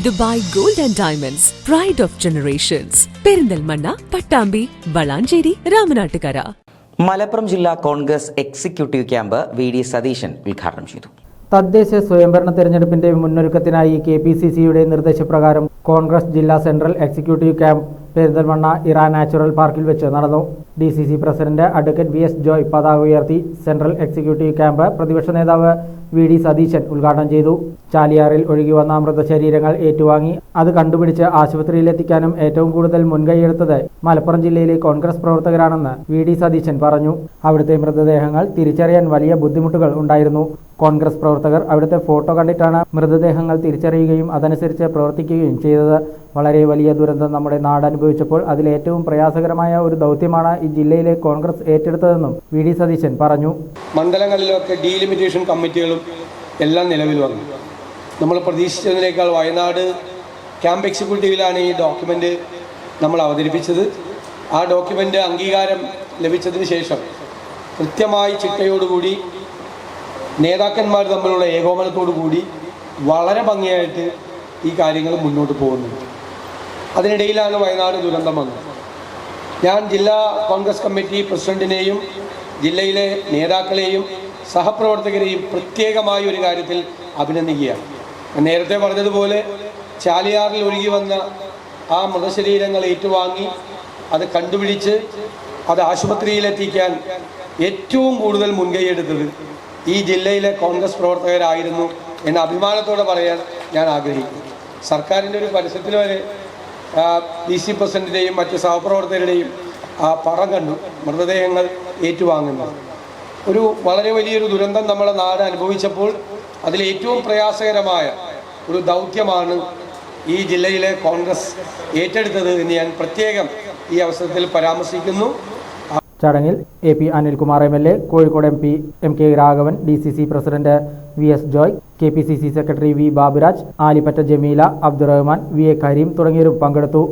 Dubai gold and diamonds pride of generations Perinthalmanna Pattambi Valanchery Ramanattukara. Malappuram ജില്ലാ Congress executive camp V D Satheesan ഉദ്ഘാടനം ചെയ്തു. തദ്ദേശ സ്വയംഭരണ തെരഞ്ഞെടുപ്പിന്റെ മുന്നൊരുക്കത്തിനായി കെ പി സി സിയുടെ നിർദ്ദേശപ്രകാരം കോൺഗ്രസ് ജില്ലാ central executive camp Perinthalmanna Iran natural പാർക്കിൽ വെച്ച് നടന്നു. D C C president advocate V S Joy പതാക ഉയർത്തി സെൻട്രൽ എക്സിക്യൂട്ടീവ് ക്യാമ്പ് പ്രതിപക്ഷ നേതാവ് വി ഡി സതീശൻ ഉദ്ഘാടനം ചെയ്തു. ചാലിയാറിൽ ഒഴുകി വന്ന മൃതശരീരങ്ങൾ ഏറ്റുവാങ്ങി. അത് കണ്ടുപിടിച്ച് ആശുപത്രിയിലെത്തിക്കാനും ഏറ്റവും കൂടുതൽ മുൻകൈയെടുത്തത് മലപ്പുറം ജില്ലയിലെ കോൺഗ്രസ് പ്രവർത്തകരാണെന്ന് വി ഡി സതീശൻ പറഞ്ഞു. അവിടുത്തെ മൃതദേഹങ്ങൾ തിരിച്ചറിയാൻ വലിയ ബുദ്ധിമുട്ടുകൾ ഉണ്ടായിരുന്നു. കോൺഗ്രസ് പ്രവർത്തകർ അവിടുത്തെ ഫോട്ടോ കണ്ടിട്ടാണ് മൃതദേഹങ്ങൾ തിരിച്ചറിയുകയും അതനുസരിച്ച് പ്രവർത്തിക്കുകയും ചെയ്തത്. വളരെ വലിയ ദുരന്തം നമ്മുടെ നാട് അനുഭവിച്ചപ്പോൾ അതിലേറ്റവും പ്രയാസകരമായ ഒരു ദൗത്യമാണ് ഈ ജില്ലയിലെ കോൺഗ്രസ് ഏറ്റെടുത്തതെന്നും വി ഡി സതീശൻ പറഞ്ഞു. മണ്ഡലങ്ങളിലൊക്കെ ഡീലിമിറ്റേഷൻ കമ്മിറ്റികളും എല്ലാം നിലവിൽ വന്നു. നമ്മൾ പ്രതീക്ഷിച്ചതിനേക്കാൾ വയനാട് ക്യാമ്പ് എക്സിക്യൂട്ടീവിലാണ് ഈ ഡോക്യുമെന്റ് നമ്മൾ അവതരിപ്പിച്ചത്. ആ ഡോക്യുമെന്റ് അംഗീകാരം ലഭിച്ചതിന് ശേഷം കൃത്യമായി ചിട്ടയോടുകൂടി നേതാക്കന്മാർ തമ്മിലുള്ള ഏകോപനത്തോടു കൂടി വളരെ ഭംഗിയായിട്ട് ഈ കാര്യങ്ങൾ മുന്നോട്ട് പോകുന്നുണ്ട്. അതിനിടയിലാണ് വയനാട് ദുരന്തം വന്നത്. ഞാൻ ജില്ലാ കോൺഗ്രസ് കമ്മിറ്റി പ്രസിഡന്റിനെയും ജില്ലയിലെ നേതാക്കളെയും സഹപ്രവർത്തകരെയും പ്രത്യേകമായ ഒരു കാര്യത്തിൽ അഭിനന്ദിക്കുകയാണ്. നേരത്തെ പറഞ്ഞതുപോലെ ചാലിയാറിൽ ഒഴുകി വന്ന ആ മൃതശരീരങ്ങൾ ഏറ്റുവാങ്ങി അത് കണ്ടുപിടിച്ച് അത് ആശുപത്രിയിലെത്തിക്കാൻ ഏറ്റവും കൂടുതൽ മുൻകൈയെടുത്തത് ഈ ജില്ലയിലെ കോൺഗ്രസ് പ്രവർത്തകരായിരുന്നു എന്ന് അഭിമാനത്തോടെ പറയാൻ ഞാൻ ആഗ്രഹിക്കുന്നു. സർക്കാരിന്റെ ഒരു പരസ്യത്തിൽ വരെ ഡി സി പ്രസിഡന്റിന്റെയും മറ്റ് സഹപ്രവർത്തകരുടെയും ആ പടം കണ്ടു. മൃതദേഹങ്ങൾ ഏറ്റുവാങ്ങുന്നത് ഒരു വളരെ വലിയൊരു ദുരന്തം നമ്മളെ നാട് അനുഭവിച്ചപ്പോൾ അതിൽ ഏറ്റവും പ്രയാസകരമായ ഒരു ദൗത്യമാണ് ഈ ജില്ലയിലെ കോൺഗ്രസ് ഏറ്റെടുത്തത് എന്ന് ഞാൻ പ്രത്യേകം ഈ അവസരത്തിൽ പരാമർശിക്കുന്നു. ചടങ്ങിൽ A P Anilkumar M L A Kozhikode M P M K Raghavan D C C president V S Joy K P C C secretary V Baburaj Alippatta Jameela Abdurahman V A Kareem തുടങ്ങിയവരും പങ്കെടുത്തു.